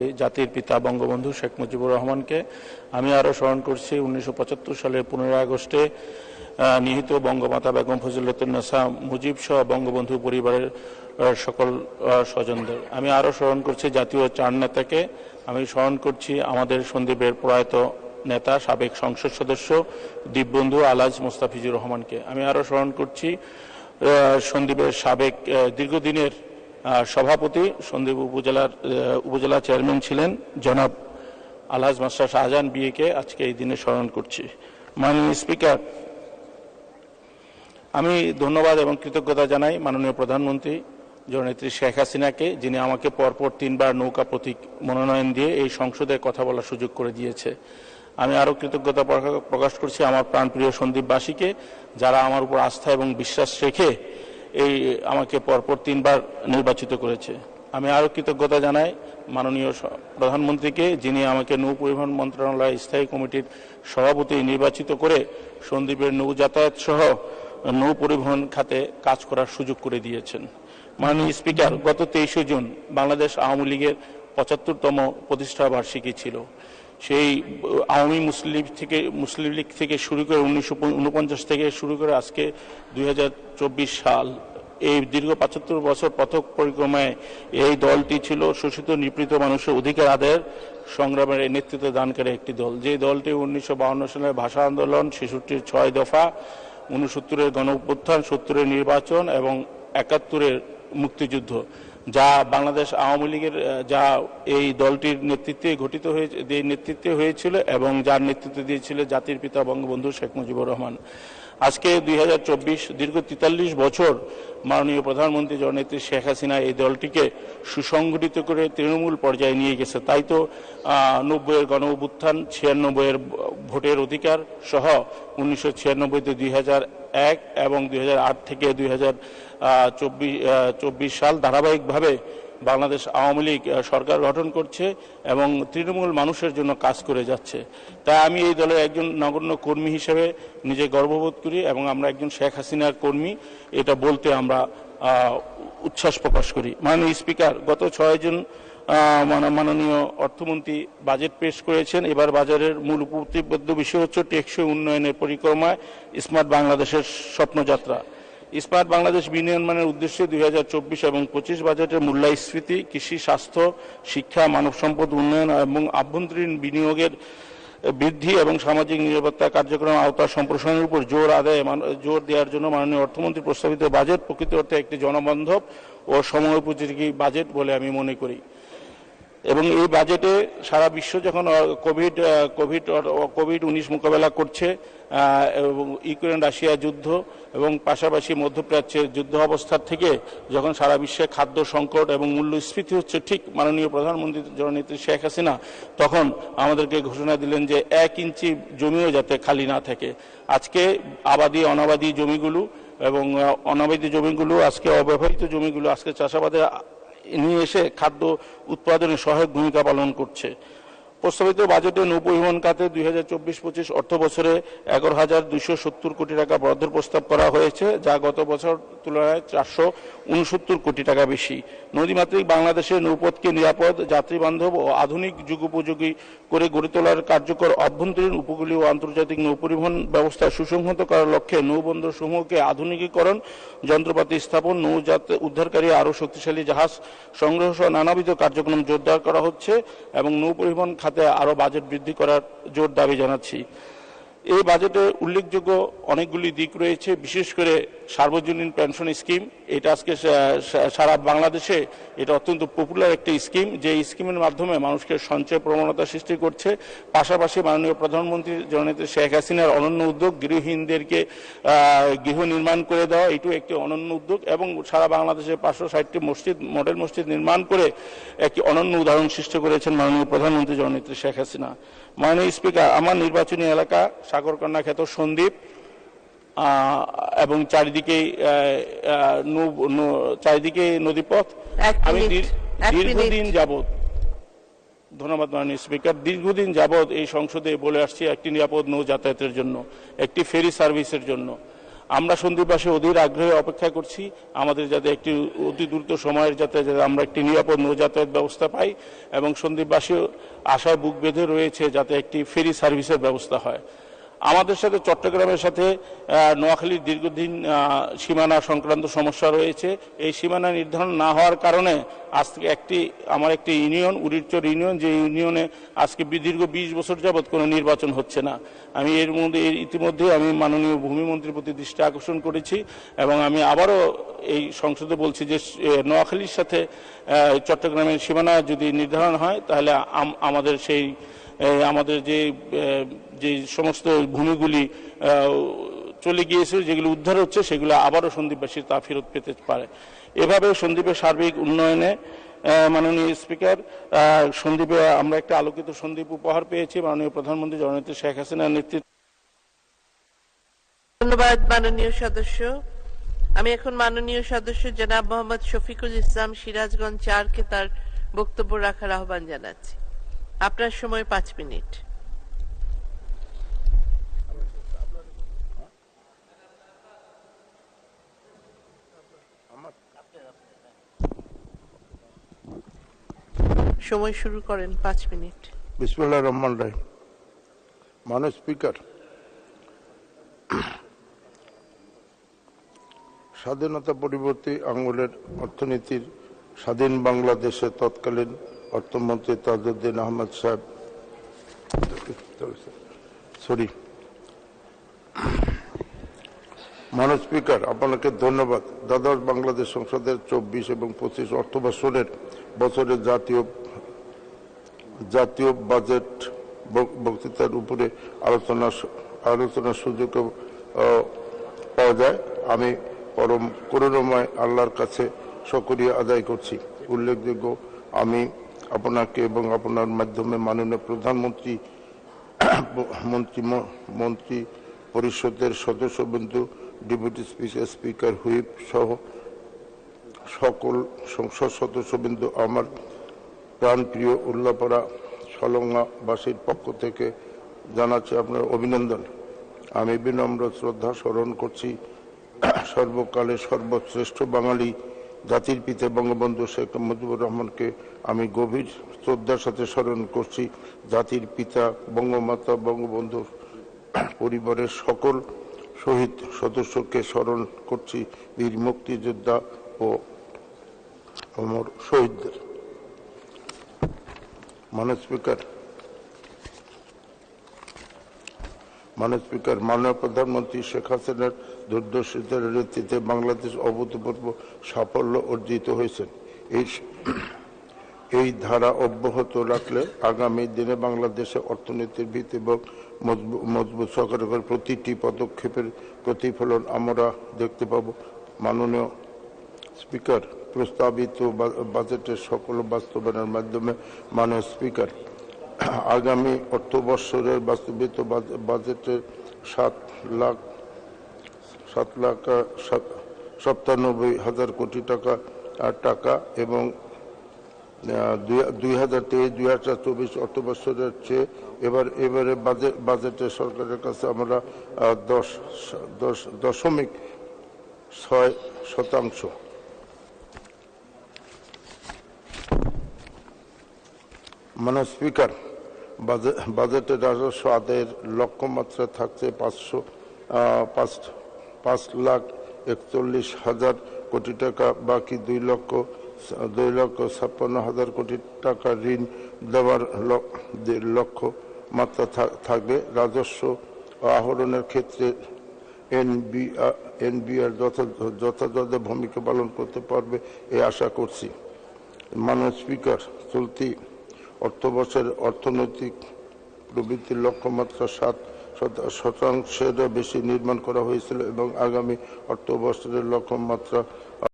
জাতির পিতা বঙ্গবন্ধু শেখ মুজিবুর রহমানকে আমি আরও স্মরণ করছি, উনিশশো পঁচাত্তর সালের পনেরোই আগস্টে নিহিত বঙ্গমাতা বেগম ফজিলতুন্নেসা মুজিব সহ বঙ্গবন্ধু পরিবারের সকল স্বজনদের। আমি আরও স্মরণ করছি জাতীয় চার নেতাকে। আমি স্মরণ করছি আমাদের সন্দীপের প্রয়াত নেতা, সাবেক সংসদ সদস্য দীপবন্ধু আলাজ মোস্তাফিজুর রহমানকে। আমি আরও স্মরণ করছি সন্দীপের সাবেক দীর্ঘদিনের সভাপতি, সন্দীপ উপজেলার উপজেলা চেয়ারম্যান ছিলেন জনাব আলহাজ মাস্টার শাহজাহান বিয়েকে আজকে এই দিনে স্মরণ করছি। মাননীয় স্পিকার, আমি ধন্যবাদ এবং কৃতজ্ঞতা জানাই মাননীয় প্রধানমন্ত্রী জননেত্রী শেখ হাসিনাকে, যিনি আমাকে পরপর তিনবার নৌকা প্রতীক মনোনয়ন দিয়ে এই সংসদে কথা বলার সুযোগ করে দিয়েছে। আমি আরও কৃতজ্ঞতা প্রকাশ করছি আমার প্রাণপ্রিয় সন্দীপবাসীকে, যারা আমার উপর আস্থা এবং বিশ্বাস রেখে এই আমাকে পরপর তিনবার নির্বাচিত করেছে। আমি আরও কৃতজ্ঞতা জানাই মাননীয় প্রধানমন্ত্রীকে, যিনি আমাকে নৌ পরিবহন মন্ত্রণালয় স্থায়ী কমিটির সভাপতি নির্বাচিত করে সন্দীপের নৌ যাতায়াত সহ নৌ পরিবহন খাতে কাজ করার সুযোগ করে দিয়েছেন। মাননীয় স্পিকার, গত তেইশে জুন বাংলাদেশ আওয়ামী লীগের পঁচাত্তরতম প্রতিষ্ঠা বার্ষিকী ছিল। সেই আওয়ামী মুসলিম থেকে, মুসলিম লীগ থেকে শুরু করে উনিশশো উনপঞ্চাশ থেকে শুরু করে আজকে দুই হাজার চব্বিশ সাল, এই দীর্ঘ পঁচাত্তর বছর পথক পরিক্রমায় এই দলটি ছিল শোষিত, নিপীড়িত মানুষের অধিকার আদায়ের সংগ্রামের নেতৃত্ব দানকারী একটি দল। যে দলটি উনিশশো সালের ভাষা আন্দোলন ছেষট্টির ছয় দফা উনসত্তরের গণ অভ্যুত্থান সত্তরের নির্বাচন এবং একাত্তরের মুক্তিযুদ্ধ। যা বাংলাদেশ আওয়ামী লীগের যা এই দলটির নেতৃত্বে গঠিত হয়ে নেতৃত্বে হয়েছিল এবং যার নেতৃত্ব দিয়েছিল জাতির পিতা বঙ্গবন্ধু শেখ মুজিবুর রহমান। আজকে দুই হাজার চব্বিশ, দীর্ঘ তেতাল্লিশ বছর মাননীয় প্রধানমন্ত্রী জননেত্রী শেখ হাসিনা এই দলটিকে সুসংগঠিত করে তৃণমূল পর্যায়ে নিয়ে গেছে। তাই তো নব্বইয়ের গণ অভ্যুত্থান ছিয়ানব্বইয়ের ভোটের অধিকার সহ উনিশশো ছিয়ানব্বইতে দুই এক এবং দু হাজার আট থেকে দুই হাজার চব্বিশ সাল ধারাবাহিকভাবে বাংলাদেশ আওয়ামী লীগ সরকার গঠন করছে এবং তৃণমূল মানুষের জন্য কাজ করে যাচ্ছে। তাই আমি এই দলের একজন নগণ্য কর্মী হিসেবে নিজে গর্ববোধ করি এবং আমরা একজন শেখ হাসিনার কর্মী। এটা বলতে আমরা উচ্ছ্বাস প্রকাশ করি। মাননীয় স্পিকার, গত ছয় জন মাননীয় অর্থমন্ত্রী বাজেট পেশ করেছেন। এবার বাজারের মূল প্রতিবদ্ধ বিষয় হচ্ছে টেকসই উন্নয়নের পরিক্রমায় স্মার্ট বাংলাদেশের স্বপ্নযাত্রা। স্মার্ট বাংলাদেশ বিনির্মাণের উদ্দেশ্যে দুই হাজার চব্বিশ এবং পঁচিশ বাজেটের মূল্যস্ফীতি কৃষি স্বাস্থ্য, শিক্ষা, মানব সম্পদ উন্নয়ন এবং আভ্যন্তরীণ বিনিয়োগের বৃদ্ধি এবং সামাজিক নিরাপত্তা কার্যক্রম আওতা সম্প্রসারণের উপর জোর আদায় জোর দেওয়ার জন্য মাননীয় অর্থমন্ত্রী প্রস্তাবিত বাজেট প্রকৃত অর্থে একটি জনবান্ধব ও সময়োপযোগী বাজেট বলে আমি মনে করি। এবং এই বাজেটে সারা বিশ্ব যখন কোভিড কোভিড কোভিড উনিশ মোকাবেলা করছে এবং ইউক্রেন রাশিয়া যুদ্ধ এবং পাশাপাশি মধ্যপ্রাচ্যের যুদ্ধ অবস্থার থেকে যখন সারা বিশ্বে খাদ্য সংকট এবং মূল্যস্ফীতি হচ্ছে ঠিক মাননীয় প্রধানমন্ত্রী জননেত্রী শেখ হাসিনা, তখন আমাদেরকে ঘোষণা দিলেন যে এক ইঞ্চি জমিও যাতে খালি না থাকে। আজকে আবাদি, অনাবাদি জমিগুলো এবং অনাবাদি জমিগুলো, আজকে অব্যবহৃত জমিগুলো, আজকে চাষাবাদে নিয়ে এসে খাদ্য উৎপাদনে সহায়ক ভূমিকা পালন করছে। প্রস্তাবিত বাজেটে নৌপরিবহন খাতে দুই হাজার চব্বিশ পঁচিশ অর্থ বছরে এগারো হাজার দুইশো সত্তর কোটি টাকা বরাদ্দের প্রস্তাব করা হয়েছে, যা গত বছর তুলনায় চারশো উনসত্তর কোটি টাকা বেশি। নদীমাতৃক বাংলাদেশে নৌপথকে নিরাপদ, যাত্রীবান্ধব ও আধুনিক যুগোপযোগী করে গড়ে তোলার কার্যকর অভ্যন্তরীণ উপকূলীয় ও আন্তর্জাতিক নৌপরিবহন ব্যবস্থা সুসংহত করার লক্ষ্যে নৌবন্দর সমূহকে আধুনিকীকরণ, যন্ত্রপাতি স্থাপন নৌযাত উদ্ধারকারী আরও শক্তিশালী জাহাজ সংগ্রহ সহ নানাবিধ কার্যক্রম জোরদার করা হচ্ছে এবং নৌ পরিবহন খাতে আরও বাজেট বৃদ্ধি করার জোর দাবি জানাচ্ছি। এই বাজেটে উল্লেখযোগ্য অনেকগুলি দিক রয়েছে, বিশেষ করে সার্বজনীন পেনশন স্কিম। এটা আজকে সারা বাংলাদেশে এটা অত্যন্ত পপুলার একটি স্কিম, যে স্কিমের মাধ্যমে মানুষকে সঞ্চয় প্রবণতা সৃষ্টি করছে। পাশাপাশি মাননীয় প্রধানমন্ত্রী জননেত্রী শেখ হাসিনার অনন্য উদ্যোগ, গৃহহীনদেরকে গৃহ নির্মাণ করে দেওয়া এটিও একটি অনন্য উদ্যোগ এবং সারা বাংলাদেশে পাঁচশো ষাটটি মসজিদ, মডেল মসজিদ নির্মাণ করে একটি অনন্য উদাহরণ সৃষ্টি করেছেন মাননীয় প্রধানমন্ত্রী জননেত্রী শেখ হাসিনা। মাননীয় স্পিকার, আমার নির্বাচনী এলাকা সাগরকন্যা খ্যাত সন্দ্বীপ এবং চারিদিকে চারিদিকে নদীপথ। আমি দীর্ঘদিন। যাবৎ ধন্যবাদ মাননীয় স্পিকার দীর্ঘদিন যাবৎ এই সংসদে বলে আসছি একটি নিরাপদ নৌ যাতায়াতের জন্য একটি ফেরি সার্ভিসের জন্য। আমরা সন্দীপবাসী অধীর আগ্রহে অপেক্ষা করছি আমাদের যাতে একটি অতি দ্রুত সময়ের যাতে যাতে আমরা একটি নিরাপদ নৌ যাতায়াত ব্যবস্থা পাই এবং সন্দীপবাসী আশায় বুক বেঁধে রয়েছে যাতে একটি ফেরি সার্ভিসের ব্যবস্থা হয়। আমাদের সাথে চট্টগ্রামের সাথে নোয়াখালীর দীর্ঘদিন সীমানা সংক্রান্ত সমস্যা রয়েছে। এই সীমানা নির্ধারণ না হওয়ার কারণে আজকে একটি, আমার একটি ইউনিয়ন উড়িরচর ইউনিয়ন, যে ইউনিয়নে আজকে দীর্ঘ বিশ বছর যাবৎ কোনো নির্বাচন হচ্ছে না। আমি এর মধ্যে ইতিমধ্যে আমি মাননীয় ভূমিমন্ত্রীর প্রতি দৃষ্টি আকর্ষণ করেছি এবং আমি আবারও এই সংসদে বলছি যে নোয়াখালীর সাথে চট্টগ্রামের সীমানা যদি নির্ধারণ হয়, তাহলে আমাদের সেই আমাদের যে যে সমস্ত ভূমিগুলি চলে গিয়েছে যেগুলো উদ্ধার হচ্ছে সেগুলো আবারও সন্দীপবাসী তা ফেরত পেতে পারে। এভাবে সন্দীপের সার্বিক উন্নয়নে মাননীয় স্পিকার আহ, সন্দীপে আমরা একটা আলোকিত সন্দীপ উপহার পেয়েছি মাননীয় প্রধানমন্ত্রী জননেত্রী শেখ হাসিনার নেতৃত্বে ধন্যবাদ মাননীয় সদস্য। আমি এখন মাননীয় সদস্য জনাব মোহাম্মদ শফিকুল ইসলাম সিরাজগঞ্জ চারকে তার বক্তব্য রাখার আহ্বান জানাচ্ছি। আপনার সময় পাঁচ মিনিট। সময় শুরু করেন পাঁচ মিনিট। বিসমুল্লাহ রহমান রাহিম। মাননীয় স্পিকার স্বাধীনতা পরিবর্তী আঙ্গুলের অর্থনীতির স্বাধীন বাংলাদেশে তৎকালীন অর্থমন্ত্রী তাজউদ্দিন আহমদ সাহেব। সরি মাননীয় স্পিকার আপনাকে ধন্যবাদ। দ্বাদশ বাংলাদেশ সংসদের চব্বিশ এবং পঁচিশ অর্থ বছরের জাতীয় জাতীয় বাজেট বক- বক্তৃতার উপরে আলোচনা আলোচনার সুযোগ পাওয়া যায়। আমি পরম করুণাময় আল্লাহর কাছে সকরিয়া আদায় করছি। উল্লেখযোগ্য, আমি আপনাকে এবং আপনার মাধ্যমে মাননীয় প্রধানমন্ত্রী, মন্ত্রী মন্ত্রী পরিষদের সদস্যবৃন্দু, ডেপুটি স্পিকার স্পিকার হুইপ সহ সকল সংসদ সদস্যবৃন্দ, আমার প্রাণপ্রিয় উল্লাপাড়া সলঙ্গাবাসীর পক্ষ থেকে জানাচ্ছি আপনার অভিনন্দন। আমি বিনম্র শ্রদ্ধা স্মরণ করছি সর্বকালের সর্বশ্রেষ্ঠ বাঙালি জাতির পিতা বঙ্গবন্ধু শেখ মুজিবুর রহমানকে। আমি গভীর শ্রদ্ধার সাথে স্মরণ করছি জাতির পিতা বঙ্গমাতা বঙ্গবন্ধুর পরিবারের সকল শহীদ সদস্যকে স্মরণ করছি বীর মুক্তিযোদ্ধা ও অমর শহীদদের। মাননীয় স্পিকার মাননীয় স্পিকার মাননীয় প্রধানমন্ত্রী শেখ হাসিনার দূরদর্শিতার নেতৃত্বে বাংলাদেশ অভূতপূর্ব সাফল্য অর্জিত হয়েছে। এই এই ধারা অব্যাহত রাখলে আগামী দিনে বাংলাদেশে অর্থনীতির ভিত্তি এবং মজবু- মজবুত সরকারের প্রতিটি পদক্ষেপের প্রতিফলন আমরা দেখতে পাব। মাননীয় স্পিকার প্রস্তাবিত বাজেটের সকল বাস্তবায়নের মাধ্যমে মাননীয় স্পিকার আগামী অর্থবৎসরের বাস্তবিত বাজেটের সাত লাখ সাত লাখ আহ, সাত- সপ্তানব্বই হাজার কোটি টাকা টাকা এবং দুই- হাজার তেইশ দুই হাজার চব্বিশ অর্থ বছরের চেয়ে এবার এবারে বাজেট বাজেটে সরকারের কাছে আমরা দশ দশ দশমিক ছয় শতাংশ। মানে স্পিকার বাজে- বাজেটে রাজস্ব আদায়ের লক্ষ্যমাত্রা থাকছে পাঁচশো পাঁচ পাঁচ লাখ একচল্লিশ হাজার কোটি টাকা, বাকি দুই লক্ষ দুই লক্ষ ছাপ্পান্ন হাজার কোটি টাকা ঋণ দেওয়ার লক্ষ্য মাত্রা থাকবে। রাজস্ব আহরণের ক্ষেত্রে এনবিআর এনবিআর যথাযথ ভূমিকা পালন করতে পারবে, এ আশা করছি। মাননীয় স্পিকার চলতি অর্থবর্ষের অর্থনৈতিক প্রবৃত্তির লক্ষ্যমাত্রা সাত শত- শতাংশের বেশি নির্মাণ করা হয়েছিল এবং আগামী অর্থবছরের লক্ষ্যমাত্রা